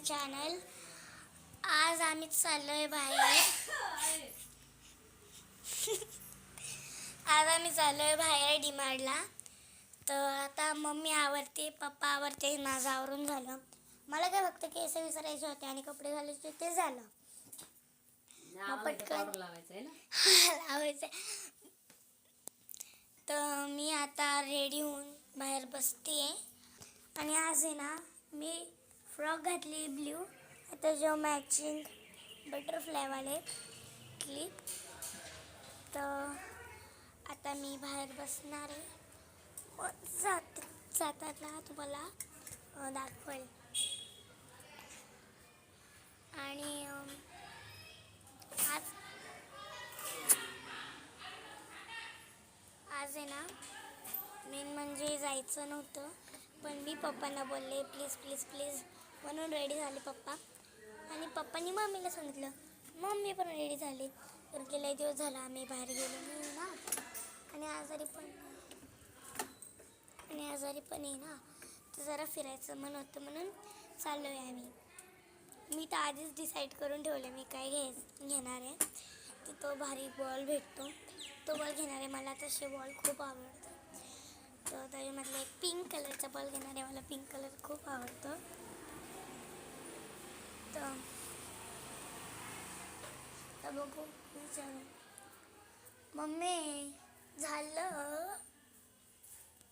माय channel आज आम्ही चाललोय बाहेर. आज आम्ही चाललोय बाहेर डिमार्टला. तर आता मम्मी आवडते पप्पा आवडते माझं आवरून झालं. मला काय फक्त केस विसरायचे होते आणि कपडे घालायचे होते ते झालं. मग पटकन. लावायचं तर मी आता रेडी होऊन बाहेर बसते आणि आज आहे ना मी फ्रॉक घातली ब्ल्यू. आता जो मॅचिंग बटरफ्लायवाले क्लिप तर आता मी बाहेर बसणार आहे. जात जाताना तुम्हाला दाखवेल. आणि आज आज आहे ना मेन म्हणजे जायचं नव्हतं. पण मी पप्पांना बोलले प्लीज प्लीज प्लीज म्हणून रेडी झाले पप्पा. आणि पप्पांनी मम्मीला सांगितलं मम्मी पण रेडी झाली. तर गेले दिवस झाला आम्ही बाहेर गेलो नाही ना. आणि आजारी पण आणि आजारी पण आहे ना. तर जरा फिरायचं मन होतं म्हणून चाललो आहे आम्ही. मी तर आधीच डिसाईड करून ठेवलं मी काय घे घेणार आहे. तर तो भारी बॉल भेटतो. तो बॉल घेणार आहे. मला तसे बॉल खूप आवडतात. तर त्याच्यामधला एक पिंक कलरचा बॉल घेणार आहे. मला पिंक कलर खूप आवडतो. तर तर बघू विचारू मम्मी झालं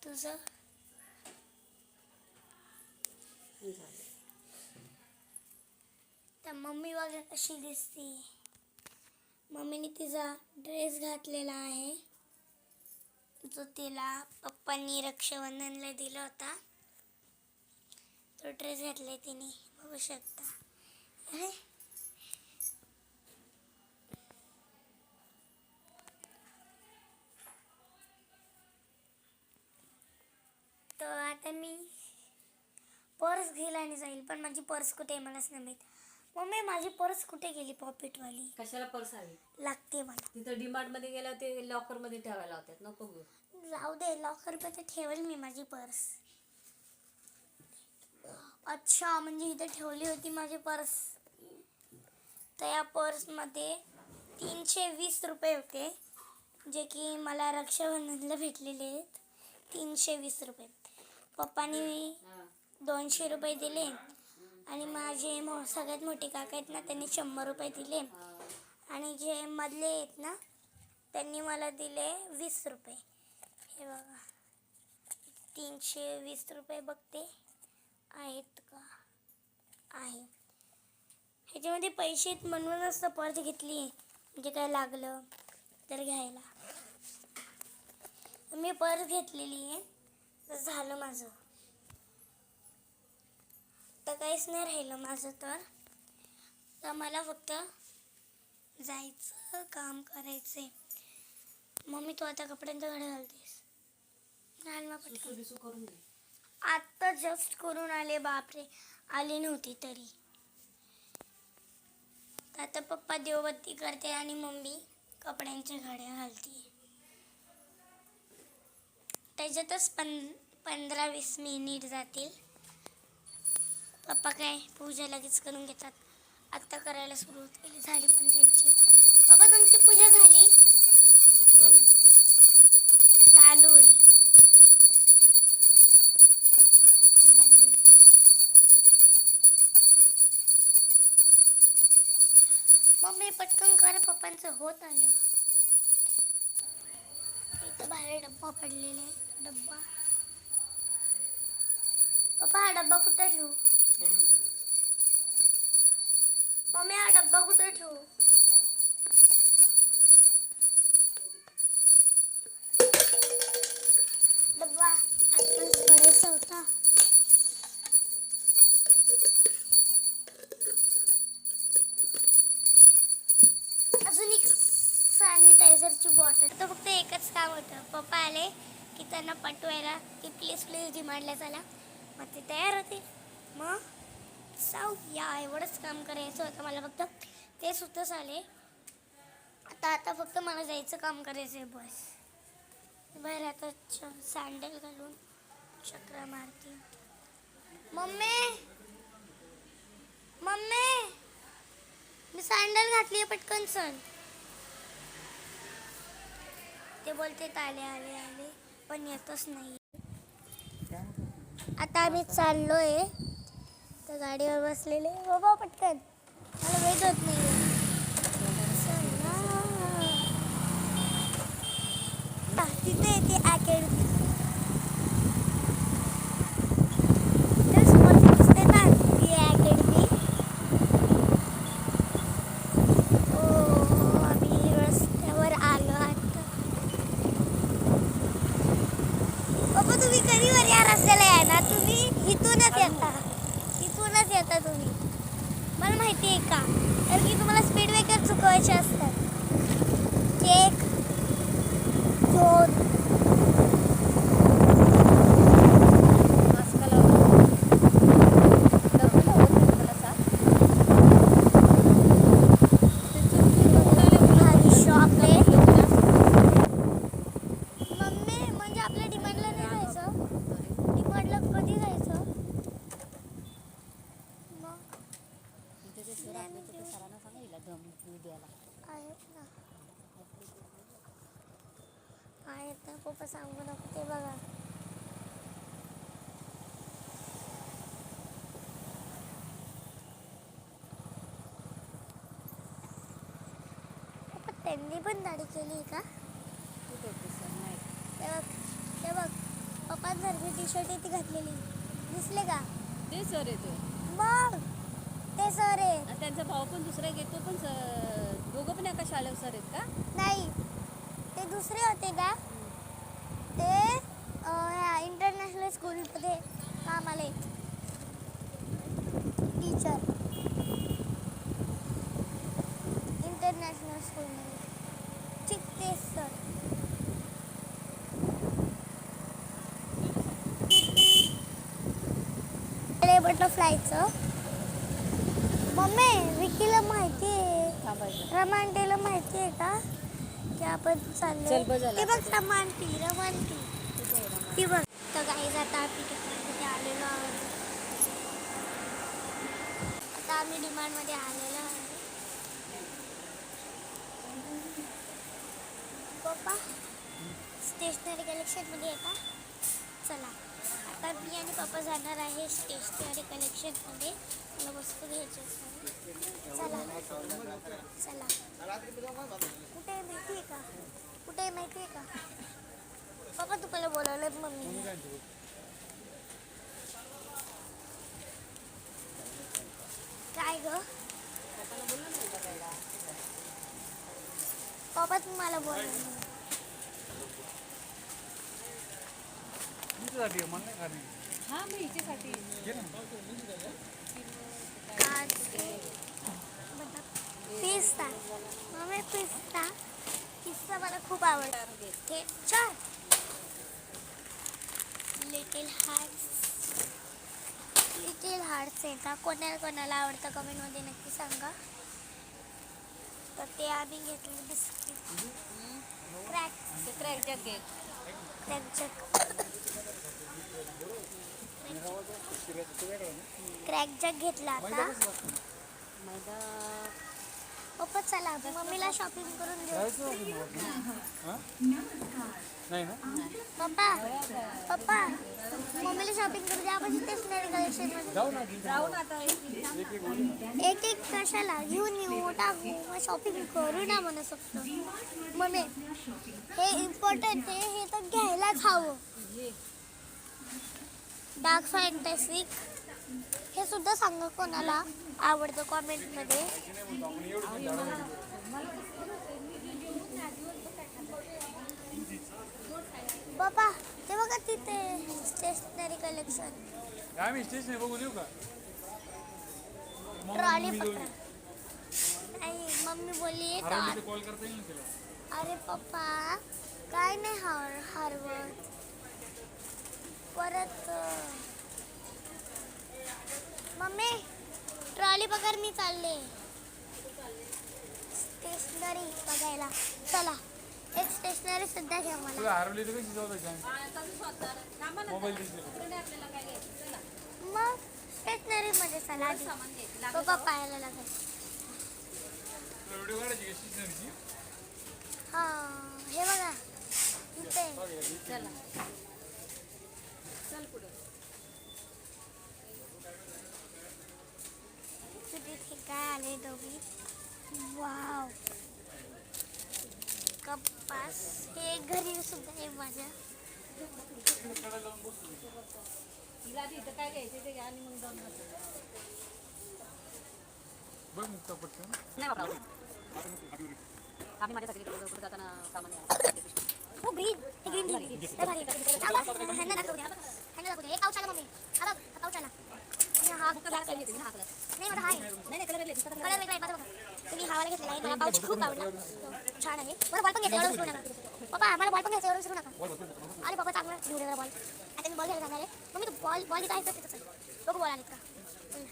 तुझं तर मम्मी बघा कशी दिसते मम्मीने तिचा ड्रेस घातलेला आहे जो तिला पप्पांनी रक्षाबंधनला दिला होता तो ड्रेस घातलाय तिने बघू शकता अरे तर आता मी पर्स घ्यायला आणि जाईल पण माझी पर्स कुठे आहे मलाच नाही माहीत. मम्मी माझी पर्स कुठे गेली पॉकेटवाली? कशाला पर्स हवी लागते मला. तिथं डीमार्टमध्ये गेल्यावर ते लॉकरमध्ये ठेवायला होत्यात नको घेऊ. जाऊ दे लॉकरमध्ये ठेवेल मी माझी पर्स. अच्छा म्हणजे इथे ठेवली होती माझी पर्स. तर या पर्समध्ये तीनशे वीस रुपये होते जे की मला रक्षाबंधनला भेटलेले आहेत. तीनशे वीस रुपये. पप्पानी. दोनशे रुपये दिले. आणि माझे मो सगळ्यात मोठे काका आहेत ना त्यांनी शंभर रुपये दिले. आणि जे मधले आहेत ना त्यांनी मला दिले वीस रुपये. हे बघा. तीनशे वीस रुपये बघते. आहेत का? आहे. ह्याच्यामध्ये पैसे आहेत म्हणूनच पर्स घेतली. म्हणजे काय लागलं तर घ्यायला. मी पर्स घेतलेली आहे. झालं माझं. तर काहीच नाही राहिलं माझं तर. तर मला फक्त जायचं काम करायचंय. मम्मी तू आता कपड्यांच्या घडे घालतेस. घाल आत्ता जस्ट करून आले बापरे. आली नव्हती तरी. तर आता पप्पा देवबत्ती करते आणि मम्मी कपड्यांच्या घड्या घालते. त्याच्यातच पं पंधरा वीस मिनिट जातील. पप्पा काय पूजा लगेच करून घेतात. आत्ता करायला सुरुवात केली झाली पण त्यांची. पप्पा तुमची पूजा झाली? चालू आहे. मम्मी मम्मी पटकन कर पप्पांचं होत आलं. इथं बाहेर डब्बा पडलेला आहे डब्बा. पप्पा हा डब्बा कुठे ठेवू? मम्मी हा डब्बा कुठे ठेवू? डब्बा आत्ताच भरायचा होता. अजून एक सॅनिटायझरची बॉटल तर फक्त एकच काम होतं. पप्पा आले की त्यांना पटवायला की प्लीज प्लीज डिमांडला चला. मग ते तयार होते मग साऊथ या एवढंच काम करायचं होतं मला फक्त. ते सुद्धा झाले आता आता फक्त मला जायचं काम करायचं आहे बस. बाहेर आता सँडल घालून चक्र मारते. मम्मी! मी सँडल घातली पटकन सण ते बोलते आले आले आले. पण येतच नाही आता आम्ही चाललोय. तर गाडीवर बसलेले. बाबा पटकन. मला वेट होत नाही तिथे येते आकेड तर समोर दिसते ना ती अकॅडमी ओ आम्ही रस्त्यावर आलो आता बाबा तुम्ही कधी वर या रस्त्याला येणार तुम्ही इथूनच येता इथूनच येता तुम्ही मला माहिती आहे का कारण की तुम्हाला स्पीड ब्रेकर चुकवायचे असतात एक दोन मास्क लावून डबल होत नाही मला साथ. ते चुकून उडाले मुलं. भारी शॉप आहे लोकं. मम्मी म्हणजे आपल्या डिमांडला नाही जायचं डिमांडला कधी जायचं मग तिथे ते सर आपल्या तिथे सरांना सांगा हिला धमकी द्यायला आहेत ना आहेत ना पप्पा सांगू नको ते बघा पप्पा त्यांनी पण दाढी केली का? कुठे नाही. ते बघ ते बघ. पप्पांसारखी टी शर्ट ती घातलेली. दिसले का? ते सर येतो मग ते सर आहे. आणि त्यांचा भाऊ पण दुसरा घेतो पण स- दोघं पण एका शाळेवर सर आहेत का? नाही ते दुसरे होते का? ते अं, ह्या इंटरनॅशनल स्कूलमध्ये कामाला टीचर इंटरनॅशनल स्कूलमध्ये चिकते सर बटरफ्लायचं मम्मी विकीला माहिती आहे. रमांटीला माहिती आहे का? की आपण चल चाललो ते बघ. रमांटी रमांटी? ती बघ. तर काही जाता आम्ही आलेलो आहोत. आता आम्ही डिमांडमध्ये आलेलो आहे पप्पा? स्टेशनरी कलेक्शनमध्ये आहे का? चला. आता मी आणि पप्पा जाणार आहे स्टेशनरी कलेक्शनमध्ये मला वस्तू घ्यायची चला. चला. कुठे आहे माहिती आहे का? कुठे आहे माहिती आहे का? पप्पा तुम्हाला बोलवलं मम्मी. काय ग? पप्पा तुम्हाला बोलवलं हा मी हिच्यासाठी. पिस्ता. मम्मी पिस्ता. पिस्ता मला खूप आवडतो. हे चार लिटिल हार्ट्स लिटिल हार्ट्स आहे का? कोणाला कोणाला आवडतं? कमेंटमध्ये नक्की सांगा. तर ते आम्ही घेतले बिस्किट क्रॅक क्रॅक जॅक घे त्यांच्या क्रॅक जग घेतला आता. मैदा पप्पा चला. मम्मीला शॉपिंग करून देऊ. नाही पप्पा पप्पा मम्मीला शॉपिंग करू द्या. आपण स्टेशनरी कलेक्शनमध्ये. जाऊ ना राहू ना आता एक एक कशाला? घेऊन येऊ टाकू मग शॉपिंग करू ना म्हणू शकतो मम्मी हे इम्पॉर्टंट आहे. हे तर घ्यायलाच हवं. डार्क फॅन्टॅसिक हे सुद्धा सांगा कोणाला आवडतं कॉमेंटमध्ये. बाबा ते बघा तिथे स्टेशनरी कलेक्शन आम्ही स्टेशन बघू देऊ का? ट्रॉली पकड. नाही मम्मी बोलली हरवली कॉल करता येईल अरे पप्पा काय नाही हार हरवत. परत मम्मी ट्रॉली पकड मी चालले. स्टेशनरी बघायला. चला एक स्टेशनरी सध्या घ्या मला. तुला हरवली तर कशी जाऊ मोबाईल दिसले मग स्टेशनरी मध्ये चला आधी. पप्पा पाहायला लागेल. हा हे बघा. इथे. चल. तिथे काय आले दोघी वाव कपास हे घरी सुद्धा आहे माझ्या तिला आधी इथं काय घ्यायचं ते घ्या आणि मग जाऊन बसा. बघ मुक्ता पटकन नाही बाबा आम्ही माझ्यासाठी कुठं कुठं जाताना सामान घ्यायला. हो ग्रीन हे ग्रीन ग्रीन हे भारी थांबा ह्यांना दाखवू द्या ह्यांना दाखवू द्या हे पाऊच आला मम्मी हा बघ हा पाऊच आला आणि हा फक्त black color घेते मी, हा color. नाही माझा हा आहे नाही नाही कलर घेतले कलर वेगळा आहे माझा बघा तुम्ही हा वाला घेतलेला आहे मला पाऊच खूप आवडला तो छान आहे मला बॉल पण घ्यायचा एवढं विसरू नका पप्पा मला बॉल पण घ्यायचा एवढं विसरू नका अरे पप्पा चांगला घेऊन मला बॉल आता मी बॉल घ्यायला जाणार आहे मम्मी तू बॉल बॉल इथं आहे का तिथं चल बघू बॉल आलेत का चल.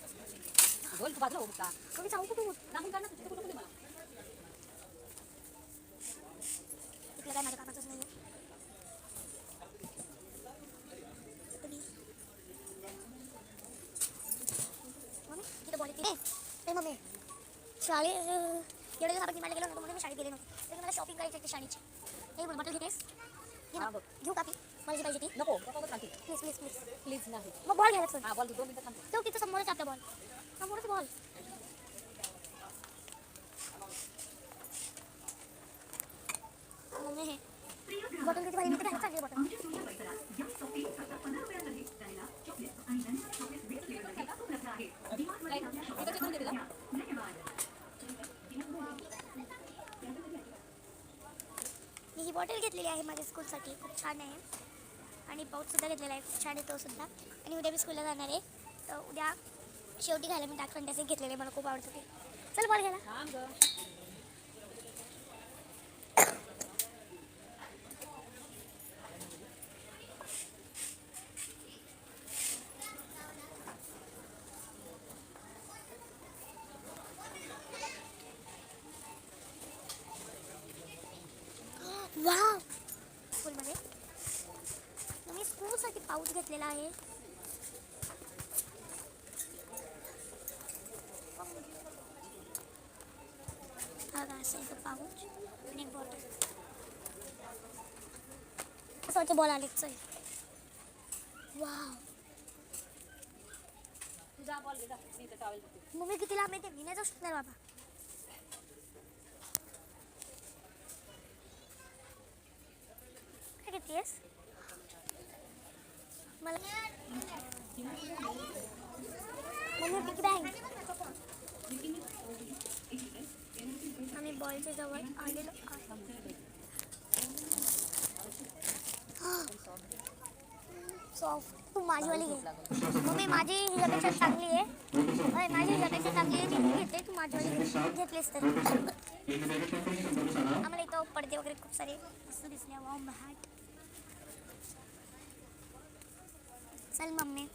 बोल तू बाजूला हो का मम्मी सांगू कुठून लांबून काढ ना तिथे कुठं कुठे मला इकडे काय माझ्या कामाचंच नाही तुम्ही मम्मी इथं बॉल येते ए मम्मी. शाळे एवढे दिवस आपण किमाला गेलो नव्हतो म्हणून मी शाळेत गेले नव्हते. तरी मला शॉपिंग करायची होती शाळेची. हे बोल बॉटल घेतेस? घे ना हा, बघ. घेऊ का ती? मला जी पाहिजे ती. नको नको सांगते प्लीज प्लीज प्लीज प्लीज नाही. मग बॉल घ्यायला चल हा बॉल दोन मिनिटं थांबते. तो तिथं समोरच आपला बॉल समोरच बॉल मम्मी हे. बॉटल किती भारी मी तर घ्यायला चालली बॉटल इकडचे कोण गेलेला? मी ही बॉटल घेतलेली आहे माझ्या स्कूलसाठी. खूप छान आहे. आणि पाऊचसुद्धा घेतलेला आहे. खूप छान आहे तो सुद्धा. आणि उद्या मी स्कूलला जाणार आहे. तर उद्या शेवटी घायला मी डाक फंड्याचे घेतलेले. मला खूप आवडतं ते. चल बरं घ्यायला थांब गं. वा स्कूलमध्ये तर मी घेतलेला आहे. असं आहे पाऊच आणि एक बॉटल असं वाटतं बॉल आलेच चल वा तुझा बॉल. मम्मी किती लांब येते मी नाही जाऊ शकणार बाबा. मम्मी पिकी बँक आम्ही बॉलच्या जवळ आलेलो आहे सॉफ्ट तू माझीवाली घे मम्मी माझी हिच्यापेक्षा चांगली आहे अरे माझी हिच्यापेक्षा चांगली आहे मी घेते तू माझीवाली घे घेतलीस तर आम्हाला इथं पडदे वगैरे खूप सारे मस्त दिसले वा मॅट चल मम्मी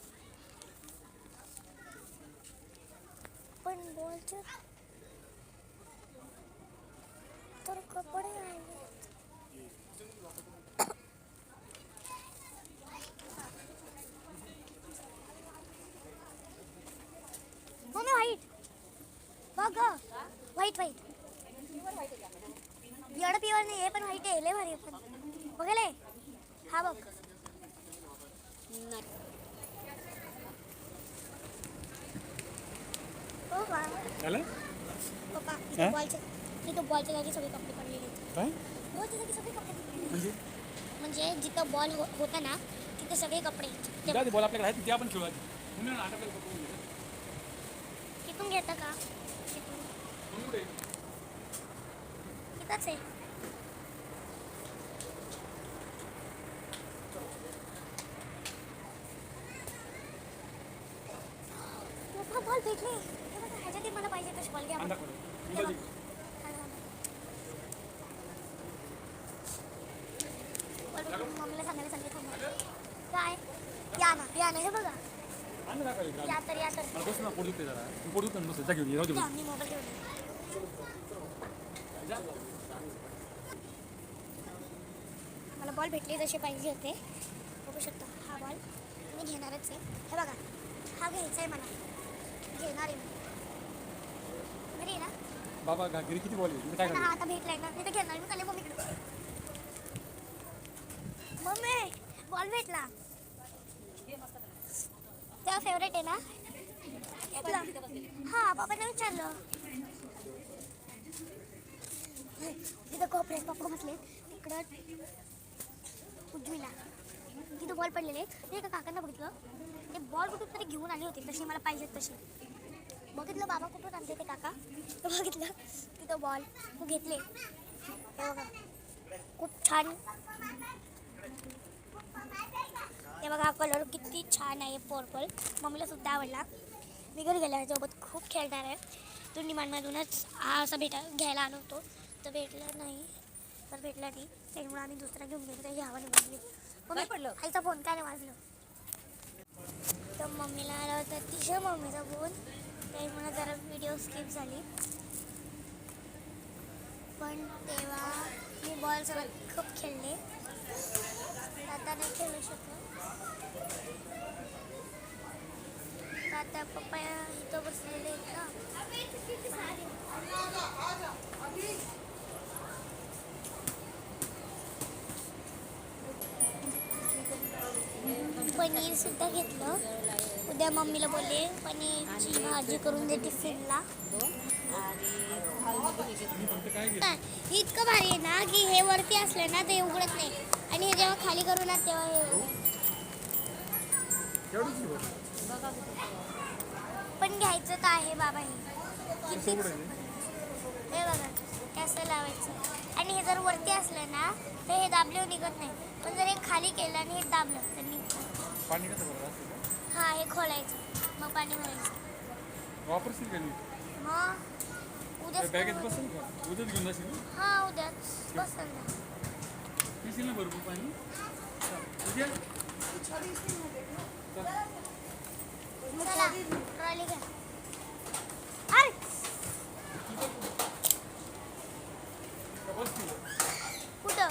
पण बॉलचे तर कपडे आले मम्मी व्हाईट बघ व्हाईट व्हाईट एवढं प्युअर नाही आहे पण व्हाईट आहे लय भारी आहे पण बघायला हा बघ नाही. हो का झालं पप्पा हा? इथं बॉलच्या इथं बॉलच्या जागी सगळे कपडे पडलेले आहेत काय बॉलच्या जागी सगळे कपडे पडलेले म्हणजे आहेत. म्हणजे जिथं बॉल हो होता ना तिथे सगळे कपडे आहेत. ते जाऊ दे बॉल आपल्याकडे आहे ते आपण खेळू आधी. म्हणून ना, आटापल्याला पकडून घे. तिथून घेता का तिथून म्हणून कुठे? तिथंच आहे पप्पा बॉल भेटले हे बघा, ह्याच्यात एक मला पाहिजे तसे बॉल घ्या अंदा बघा. करू. हे अंदा बघ. दे. हा, हा. बॉल भेटून मम्मीला सांगायला सांगितलं थांबा. काय या ना या ना हे बघा अंदा दाखव इकडे. या तर या तर मला बस ना पोट दुखते जरा तू पोट दुखतं ना, बस जा घेऊन ये, राहू दे बस. मला बॉल भेटले जसे पाहिजे होते बघू शकता हा बॉल मी घेणारच आहे हे बघा हा घ्यायचा आहे मला घेणार आहे मी घरी आहे ना बाबा घा- घरी किती बॉल आहे मी काय हा आता भेटलाय ना मी तर घेणार मी चालले मम्मीकडे मम्मी बॉल भेटला तेव्हा फेवरेट आहे ना घेतला हा पप्पाला विचारलं. तिथं कोपऱ्यात पप्पा बसले तिकडं उजवीला. तिथं बॉल पडलेले ते एका काकांना बघितलं. ते बॉल कुठून तरी घेऊन आले होते तशी मला पाहिजेत तशी. बघितलं बाबा कुठून आणते ते काका? बघितलं तिथं बॉल तू घेतले बघा खूप छान. ते बघा हा कलर किती छान आहे पर्पल मम्मीला सुद्धा आवडला. मी घरी गेल्या सोबत खूप खेळणार आहे. तो निमाणमधूनच हा असा भेटा घ्यायला आलो होतो. तर भेटला नाही. तर भेटला नाही. त्यामुळे आम्ही दुसरा घेऊन गेलो. तर घ्यावा निघून काय पडलं? आईचा फोन काय नाही वाजलं? तर मम्मीला आला होता. तिच्या मम्मीचा फोन. त्यामुळे जरा व्हिडिओ स्किप झाली. पण तेव्हा मी बॉल सोबत खूप खेळले. आता नाही खेळू शकत. तर आता पप्पा इथं बसलेले आहेत ना पनीर सुद्धा घेतलं. उद्या मम्मीला बोलले पनीरची भाजी करून दे टिफिनला. मी फक्त काय घेतो नाही, हे इतकं भारी आहे ना की हे वरती असलं ना ते उघडत नाही. आणि हे जेव्हा खाली करू ना तेव्हा हे उघडतं. एवढंच घेऊ बरं. पण घ्यायचं तर आहे बाबा हे किती हे बघा कसं लावायचं. आणि हे जर वरती असलं ना तर हे दाबल्यावर निघत नाही. पण जर हे खाली केलं आणि हे दाबलं तर निघतं. पाणी का? हा हे खोलायचं. मग पाणी भरायचं. वापरशील का नाही मग त्या बॅगेत उद्या बसेल का? उद्याच घेऊन जाशील? हा उद्याच. बसल ना. पिशील ना भरपूर पाणी? उद्या चला ट्रॉली घ्या अरे का बसतील कुठं?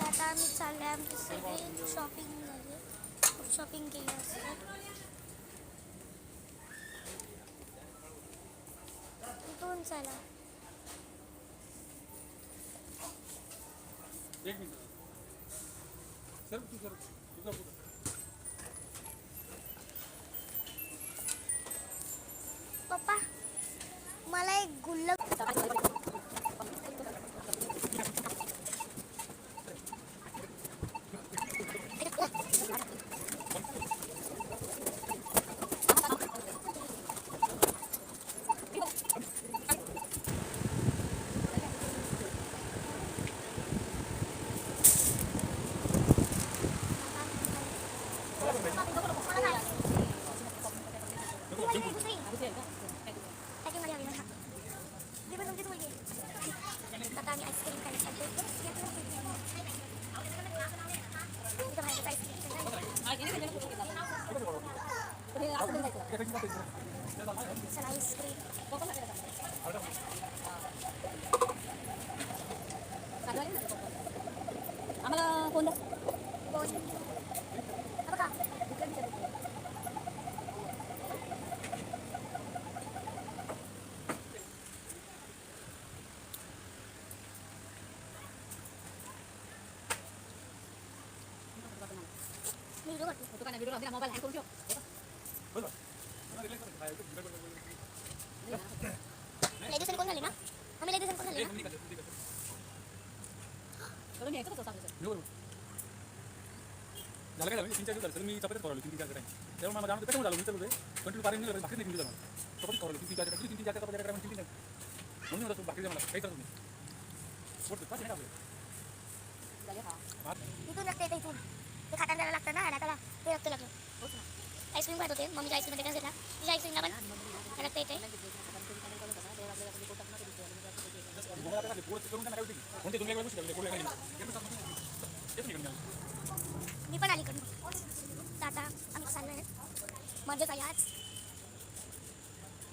आता आम्ही चाललोय आमची सगळी शॉपिंग झाली शॉपिंग केली असते. दोन चला. एक मिनिट. सर तू सर. मला एक गुल्लक पॅकिंगमध्ये हवी मला मी पण तुमचीच मुलगी आहे. आता आम्ही आईस्क्रीम खायला चाललोय. इथं बाहेरच आईस्क्रीम चला आईस्क्रीम आम्हाला कोण द्या कोण हा बघा मी व्हिडिओ करते तू काय व्हिडिओ लावते मोबाईल हँग करून ठेव बरं मला relax वाटतं. बाहेर होतं. बरं, बरं, बरं, बरं. लेडीज कोण झाली ना आम्ही लेडीज कोण झाली एक ना मिनिट आहे, एक मिनिट आहे. करून घ्यायचं कसं सांगायचं हो, बरोबर. झालं काय झालं तीन चार दिवस झालं तर मी चपात्यात करवली तीन तीन चार टाइम त्यामुळे मला जाणवतं कसं झालं मी चालू कंटिन्यू पाणी नाही भाकरी नाही मला चपाती करवली तीन तीन चार तीन तीन चार चपात्या करायला तीन तीन म्हणून होतं भाकरी मला काही करत नाही पोट पाच नाही इथून रक्त येतं इथून ते खाताना लागतं ना नाकाला ते रक्त लागलं ना आईस्क्रीम खात होते. मम्मीच्या आईस्क्रीममध्ये घेतला. तिच्या आईस्क्रीमला पण. रक्त येते मी पण आली आता आम्ही चाललोय. मजा झाली आज.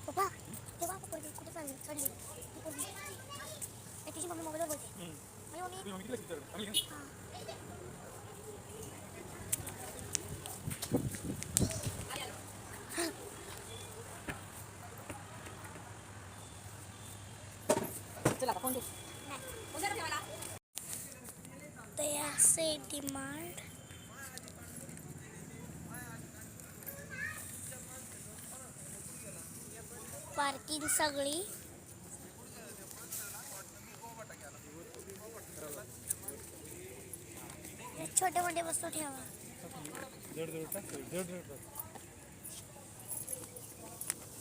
पप्पा तेव्हा कुठे चालली चढली ती पोरगी. ए, तिची मम्मी मोबाईलवर बोलते. माझी मम्मी तुम्ही मग किती लक्ष देता? चांगली आहे ना? हा. दे ते असे डिमांड पार्किंग सगळी. छोटे मोठे वस्तू ठेवा.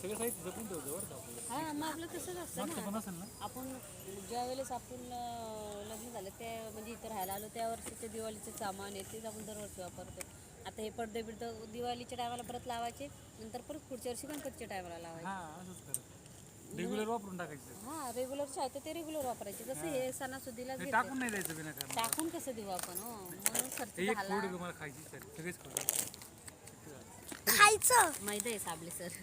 सगळं साहित्य जपून ठेवतो बरं का हा मग आपलं तसंच असतं ना. असेल ना? आपण ज्या वेळेस आपण अं, लग्न झालं त्या म्हणजे इथं राहायला आलो त्या वर्षीचे दिवाळीचे सामान आहे तेच आपण दरवर्षी वापरतो. आता हे पडदे बिडदं दिवाळीच्या टायमाला परत लावायचे नंतर परत पुढच्या वर्षी गणपतीच्या टायमाला लावायचे. हा असंच करत. रेग्युलर वापरून टाकायचं. हा रेग्युलरचे आहे तर ते रेग्युलर वापरायचे. जसं हे सणासुदीला हे टाकून नाही द्यायचं विनाकारण टाकून कसं देऊ आपण हो? म्हणून खर्च हे एक झाला. फूड मला खायची सर सगळेच खाऊ. खायचं. मैदा आहे साबले सर.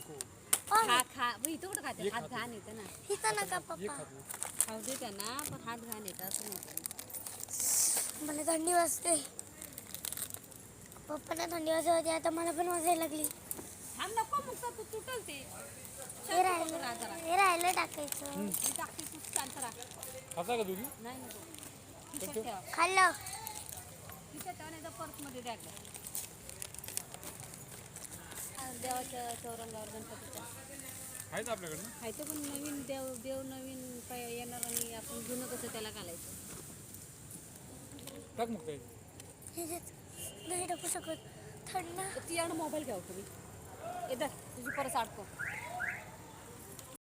खा. खा इथं कुठं खाते? हात घाण येतं ना. हिथं नका पप्पा. खाऊ दे त्यांना पण हात घाण येतं असं म्हणतो मला थंडी वाजते. पप्पांना थंडी वाजत होती आता मला पण वाजायला लागली. थांब नको मग तू तुटल ते. हे राहिलं. हे राहिलं टाकायचं. खाता का तुम्ही नाही नको खाल्लं. का. आ, देवाच्या चौरंगावर गणपतीच्या खायचं आपल्याकडनं खायचं पण नवीन देव देव नवीन काय येणार आणि आपण जुनं कसं त्याला घालायचं टाक मग काय ह्याच्यात नाही टाकू शकत थंड ती एवढा मोबाईल घ्यावा तुम्ही येतात तुझी परस अडकव